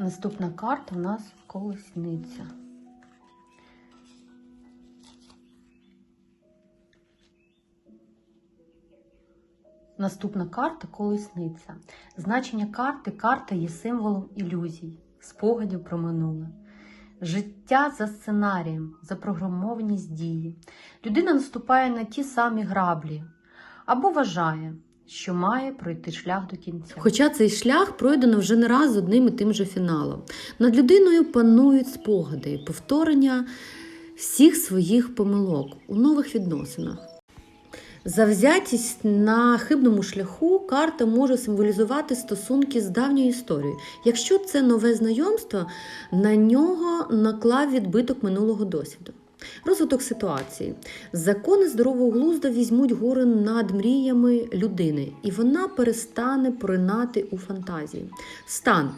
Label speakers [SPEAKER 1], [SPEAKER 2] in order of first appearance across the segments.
[SPEAKER 1] Наступна карта у нас колесниця. Наступна карта колесниця. Значення карти карта є символом ілюзій, спогадів про минуле. Життя за сценарієм, запрограмованість дії. Людина наступає на ті самі граблі або вважає, що має пройти шлях до кінця.
[SPEAKER 2] Хоча цей шлях пройдено вже не раз одним і тим же фіналом. Над людиною панують спогади, повторення всіх своїх помилок у нових відносинах. Завзятість на хибному шляху карта може символізувати стосунки з давньою історією. Якщо це нове знайомство, на нього наклав відбиток минулого досвіду. Розвиток ситуації. Закони здорового глузда візьмуть гори над мріями людини, і вона перестане поринати у фантазії. Стан.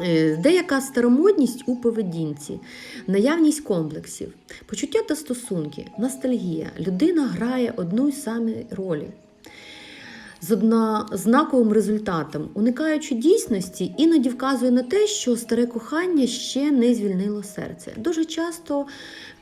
[SPEAKER 2] Е, Деяка старомодність у поведінці, наявність комплексів, почуття та стосунки, ностальгія. Людина грає одну й самі ролі з однознаковим результатом, уникаючи дійсності, іноді вказує на те, що старе кохання ще не звільнило серце. Дуже часто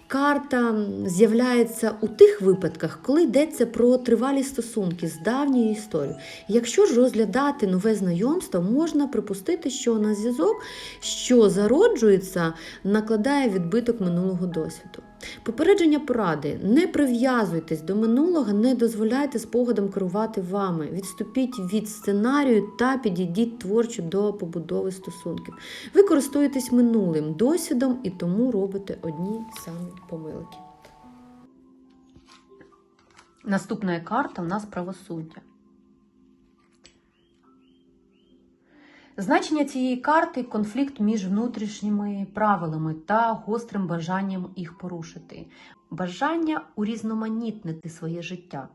[SPEAKER 2] карта з'являється у тих випадках, коли йдеться про тривалі стосунки з давньою історією. Якщо ж розглядати нове знайомство, можна припустити, що на зв'язок, що зароджується, накладає відбиток минулого досвіду. Попередження поради: не прив'язуйтесь до минулого, не дозволяйте спогадам керувати вами. Відступіть від сценарію та підійдіть творчо до побудови стосунків. Ви користуєтесь минулим досвідом і тому робите одні самі помилки.
[SPEAKER 1] Наступна карта у нас правосуддя. Значення цієї карти конфлікт між внутрішніми правилами та гострим бажанням їх порушити. Бажання урізноманітнити своє життя,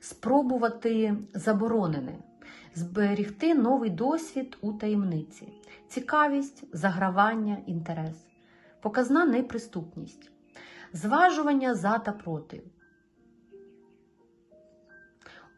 [SPEAKER 1] спробувати заборонене, зберігти новий досвід у таємниці, цікавість, загравання, інтерес, показна неприступність, зважування за та проти.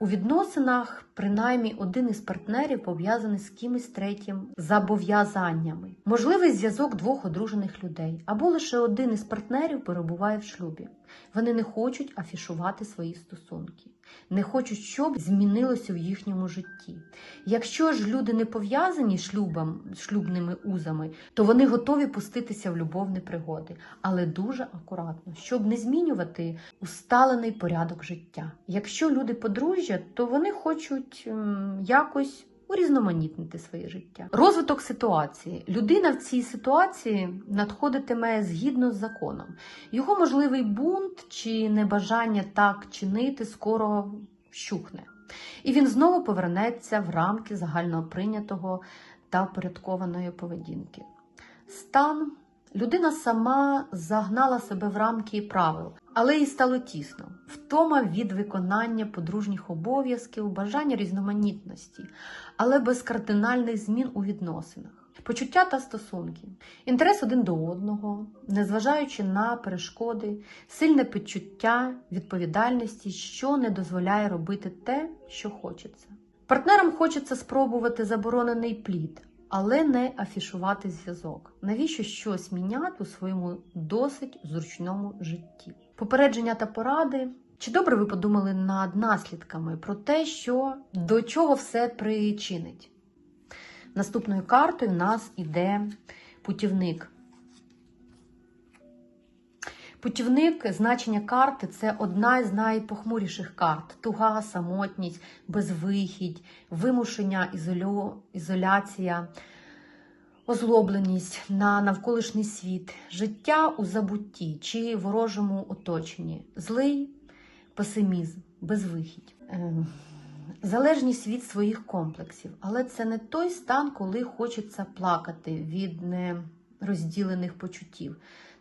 [SPEAKER 1] У відносинах принаймні один із партнерів пов'язаний з кимось третім зобов'язаннями. Можливий зв'язок двох одружених людей, або лише один із партнерів перебуває в шлюбі. Вони не хочуть афішувати свої стосунки, не хочуть, щоб змінилося в їхньому житті. Якщо ж люди не пов'язані шлюбом, шлюбними узами, то вони готові пуститися в любовні пригоди, але дуже акуратно, щоб не змінювати усталений порядок життя. Якщо люди подружжя, то вони хочуть якось урізноманітнити своє життя. Розвиток ситуації. Людина в цій ситуації надходитиме згідно з законом. Його можливий бунт чи небажання так чинити скоро вщухне. І він знову повернеться в рамки загальноприйнятого та впорядкованої поведінки. Стан людина сама загнала себе в рамки правил, але їй стало тісно. Втома від виконання подружніх обов'язків, бажання різноманітності, але без кардинальних змін у відносинах. Почуття та стосунки, інтерес один до одного, незважаючи на перешкоди, сильне почуття відповідальності, що не дозволяє робити те, що хочеться. Партнерам хочеться спробувати заборонений плід, але не афішувати зв'язок. Навіщо щось міняти у своєму досить зручному житті? Попередження та поради. Чи добре ви подумали над наслідками про те, що до чого все причинить? Наступною картою в нас іде путівник. Путівник, значення карти це одна із найпохмуріших карт: туга, самотність, безвихідь, вимушення, ізолю, ізоляція, озлобленість на навколишній світ, життя у забутті чи ворожому оточенні, злий песимізм, безвихідь. Ем, Залежність від своїх комплексів, але це не той стан, коли хочеться плакати від нерозділених почуттів.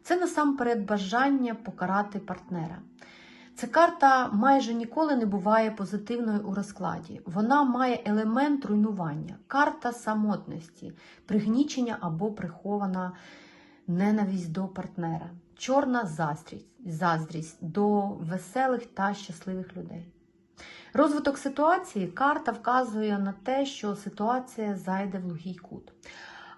[SPEAKER 1] Це насамперед бажання покарати партнера. Ця карта майже ніколи не буває позитивною у розкладі. Вона має елемент руйнування, карта самотності, пригнічення або прихована ненависть до партнера, чорна заздрість, заздрість до веселих та щасливих людей. Розвиток ситуації карта вказує на те, що ситуація зайде в глухий кут.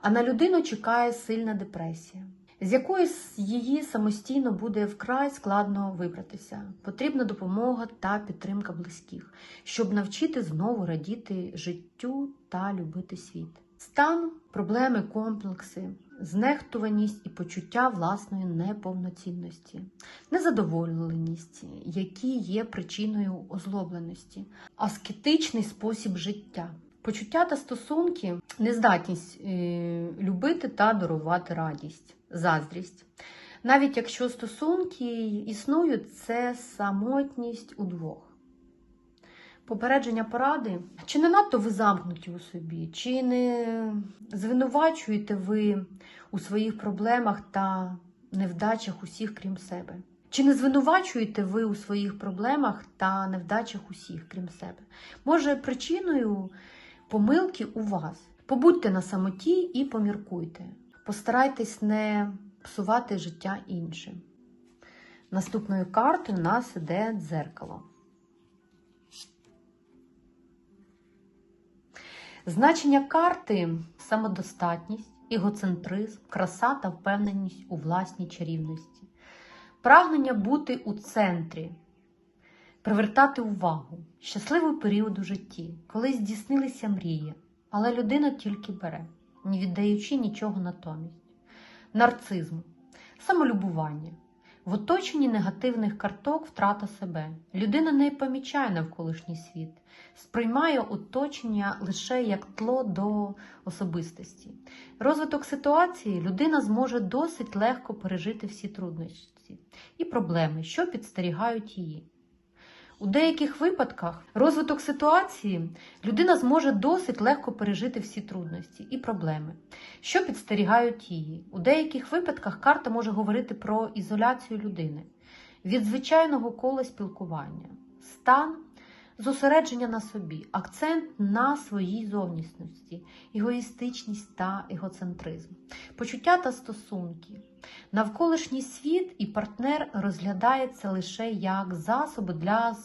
[SPEAKER 1] а на людину чекає сильна депресія, з якої її самостійно буде вкрай складно вибратися. Потрібна допомога та підтримка близьких, щоб навчити знову радіти життю та любити світ. Стан, проблеми, комплекси, знехтуваність і почуття власної неповноцінності, незадоволеність, які є причиною озлобленості, аскетичний спосіб життя. Почуття та стосунки, нездатність е, любити та дарувати радість, заздрість. Навіть якщо стосунки існують, це самотність удвох. Попередження поради. Чи не надто ви замкнуті у собі, чи не звинувачуєте ви у своїх проблемах та невдачах усіх, крім себе? Чи не звинувачуєте ви у своїх проблемах та невдачах усіх, крім себе? Може, причиною помилки у вас? Побудьте на самоті і поміркуйте. Постарайтесь не псувати життя іншим. Наступною картою у нас іде дзеркало. Значення карти самодостатність, егоцентризм, краса та впевненість у власній чарівності, прагнення бути у центрі, привертати увагу, щасливий період у житті, коли здійснилися мрії, але людина тільки бере, не віддаючи нічого натомість, нарцизм, самолюбування. В оточенні негативних карток втрата себе. Людина не помічає навколишній світ, сприймає оточення лише як тло до особистості. Розвиток ситуації людина зможе досить легко пережити всі труднощі і проблеми, що підстерігають її. У деяких випадках розвиток ситуації людина зможе досить легко пережити всі трудності і проблеми, що підстерігають її. У деяких випадках карта може говорити про ізоляцію людини від звичайного кола спілкування, стан зосередження на собі, акцент на своїй зовнішності, егоїстичність та егоцентризм, почуття та стосунки. Навколишній світ і партнер розглядається лише як засоби для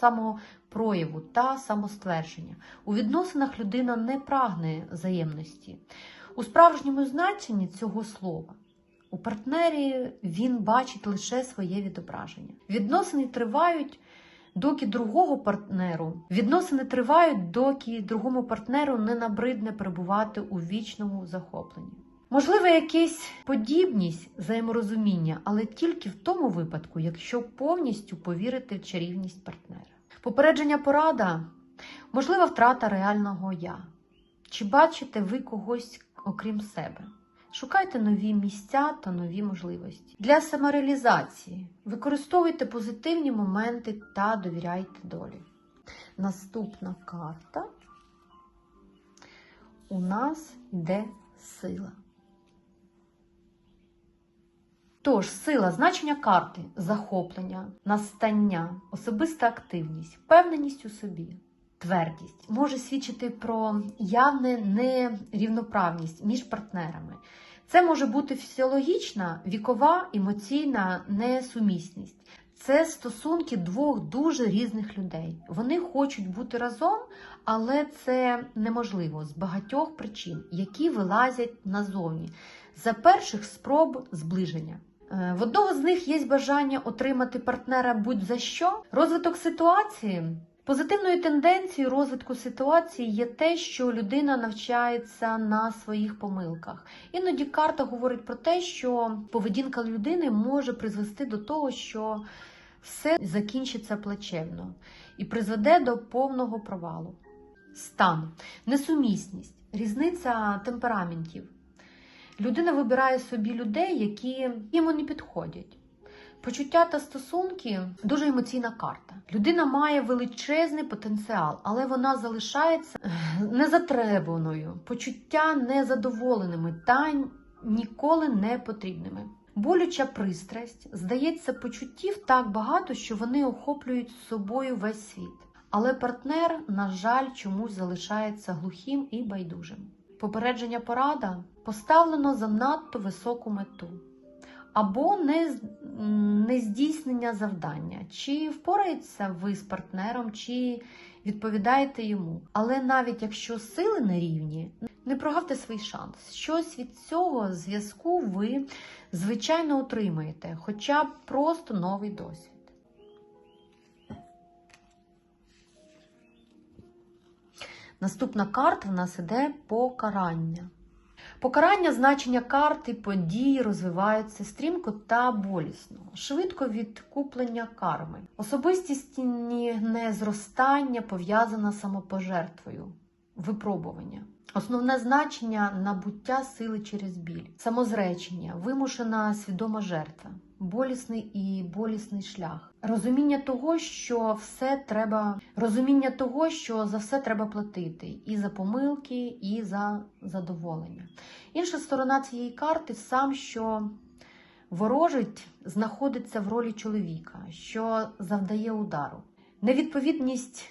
[SPEAKER 1] самопрояву та самоствердження. У відносинах людина не прагне взаємності. У справжньому значенні цього слова у партнері він бачить лише своє відображення. Відносини тривають. Доки другого партнеру відносини тривають, доки другому партнеру не набридне перебувати у вічному захопленні. Можливо, якась подібність взаєморозуміння, але тільки в тому випадку, якщо повністю повірити в чарівність партнера. Попередження порада можлива втрата реального я. Чи бачите ви когось окрім себе? Шукайте нові місця та нові можливості. Для самореалізації використовуйте позитивні моменти та довіряйте долі. Наступна карта у нас йде сила. Тож, сила значення карти захоплення, настання, особиста активність, впевненість у собі, твердість може свідчити про явне нерівноправність між партнерами. Це може бути фізіологічна, вікова, емоційна несумісність. Це стосунки двох дуже різних людей. Вони хочуть бути разом, але це неможливо з багатьох причин, які вилазять назовні за перших спроб зближення. Е, В одного з них є бажання отримати партнера будь-за що. Розвиток ситуації. Позитивною тенденцією розвитку ситуації є те, що людина навчається на своїх помилках. Іноді карта говорить про те, що поведінка людини може призвести до того, що все закінчиться плачевно і призведе до повного провалу. Стан, несумісність, різниця темпераментів. Людина вибирає собі людей, які йому не підходять. Почуття та стосунки дуже емоційна карта. Людина має величезний потенціал, але вона залишається ех, незатребуваною, почуття незадоволеними та ніколи не потрібними. Болюча пристрасть, здається, почуттів так багато, що вони охоплюють собою весь світ. Але партнер, на жаль, чомусь залишається глухим і байдужим. Попередження порада поставлено занадто високу мету. або не, нездійснення завдання. Чи впораєтеся ви з партнером, чи відповідаєте йому. Але навіть якщо сили не рівні, не прогавте свій шанс. Щось від цього зв'язку ви, звичайно, отримаєте, хоча б просто новий досвід. Наступна карта в нас іде покарання. Покарання значення карти події розвиваються стрімко та болісно, швидко відкуплення карми. Особистісні зростання пов'язана самопожертвою, випробування. Основне значення набуття сили через біль, самозречення, вимушена свідома жертва, болісний і болісний шлях, розуміння того, що все треба, розуміння того, що за все треба платити, і за помилки, і за задоволення. Інша сторона цієї карти сам, що ворожить, знаходиться в ролі чоловіка, що завдає удару. Невідповідність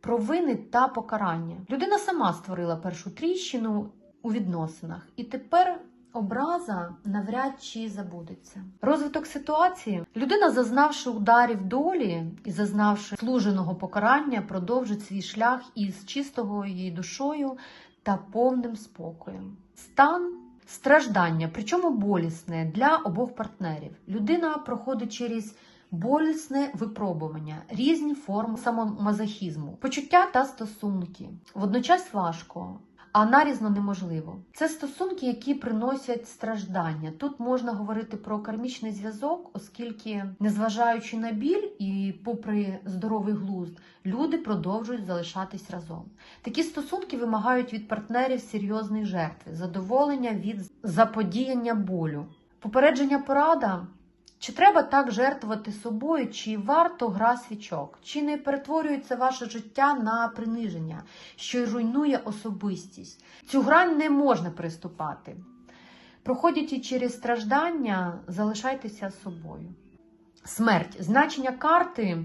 [SPEAKER 1] провини та покарання. Людина сама створила першу тріщину у відносинах, і тепер образа навряд чи забудеться. Розвиток ситуації людина, зазнавши ударів долі і зазнавши служеного покарання, продовжить свій шлях із чистою її душою та повним спокоєм. Стан страждання, причому болісне для обох партнерів. Людина проходить через болісне випробування, різні форми самомазохізму, почуття та стосунки. Водночас важко. А нарізно неможливо. Це стосунки, які приносять страждання. Тут можна говорити про кармічний зв'язок, оскільки, незважаючи на біль і попри здоровий глузд, люди продовжують залишатись разом. Такі стосунки вимагають від партнерів серйозної жертви, задоволення від заподіяння болю. Попередження порада. Чи треба так жертвувати собою, чи варто гра свічок? Чи не перетворюється ваше життя на приниження, що й руйнує особистість? Цю грань не можна приступати. Проходячи через страждання, залишайтеся собою. Смерть. Значення карти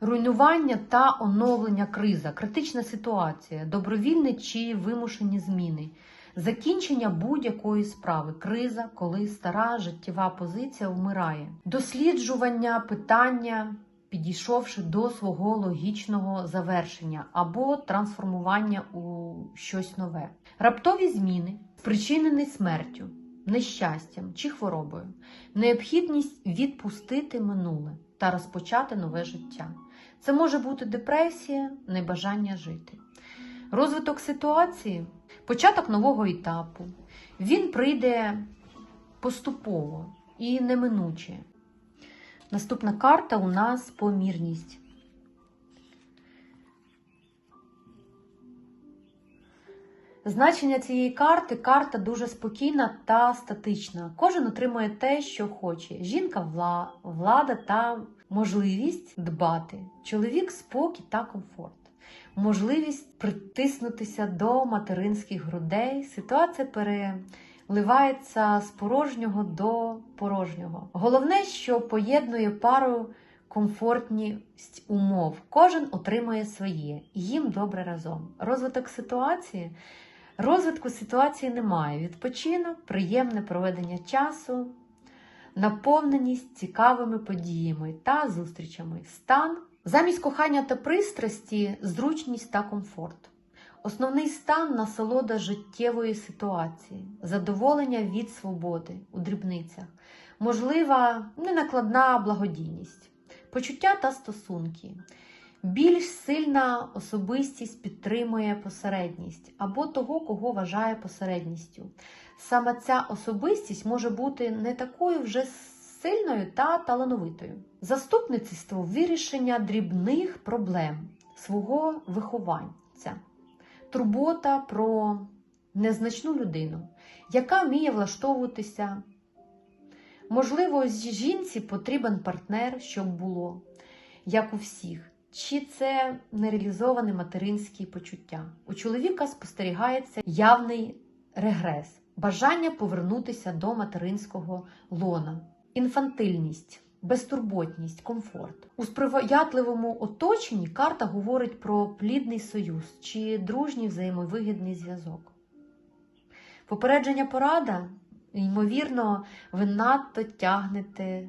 [SPEAKER 1] руйнування та оновлення криза, критична ситуація, добровільні чи вимушені зміни. Закінчення будь-якої справи, криза, коли стара життєва позиція вмирає, досліджування питання, підійшовши до свого логічного завершення або трансформування у щось нове, раптові зміни, спричинені смертю, нещастям чи хворобою, необхідність відпустити минуле та розпочати нове життя. Це може бути депресія, небажання жити. Розвиток ситуації, початок нового етапу. Він прийде поступово і неминуче. Наступна карта у нас помірність. Значення цієї карти карта дуже спокійна та статична. Кожен отримує те, що хоче. Жінка влада та можливість дбати. Чоловік спокій та комфорт можливість притиснутися до материнських грудей. Ситуація переливається з порожнього до порожнього. Головне, що поєднує пару комфортність умов. Кожен отримує своє, їм добре разом. Розвиток ситуації. Розвитку ситуації немає. Відпочинок, приємне проведення часу, наповненість цікавими подіями та зустрічами, стан Замість кохання та пристрасті зручність та комфорт. Основний стан насолода життєвої ситуації, задоволення від свободи у дрібницях, можлива ненакладна благодійність, почуття та стосунки. Більш сильна особистість підтримує посередність або того, кого вважає посередністю. Саме ця особистість може бути не такою вже сильною та талановитою. Заступництво вирішення дрібних проблем свого вихованця, турбота про незначну людину, яка вміє влаштовуватися. Можливо, жінці потрібен партнер, щоб було, як у всіх. Чи це нереалізоване материнські почуття? У чоловіка спостерігається явний регрес, бажання повернутися до материнського лона інфантильність, безтурботність, комфорт. У сприятливому оточенні карта говорить про плідний союз чи дружній взаємовигідний зв'язок. Попередження порада Ймовірно, ви надто тягнете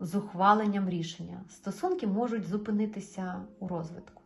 [SPEAKER 1] з ухваленням рішення. Стосунки можуть зупинитися у розвитку.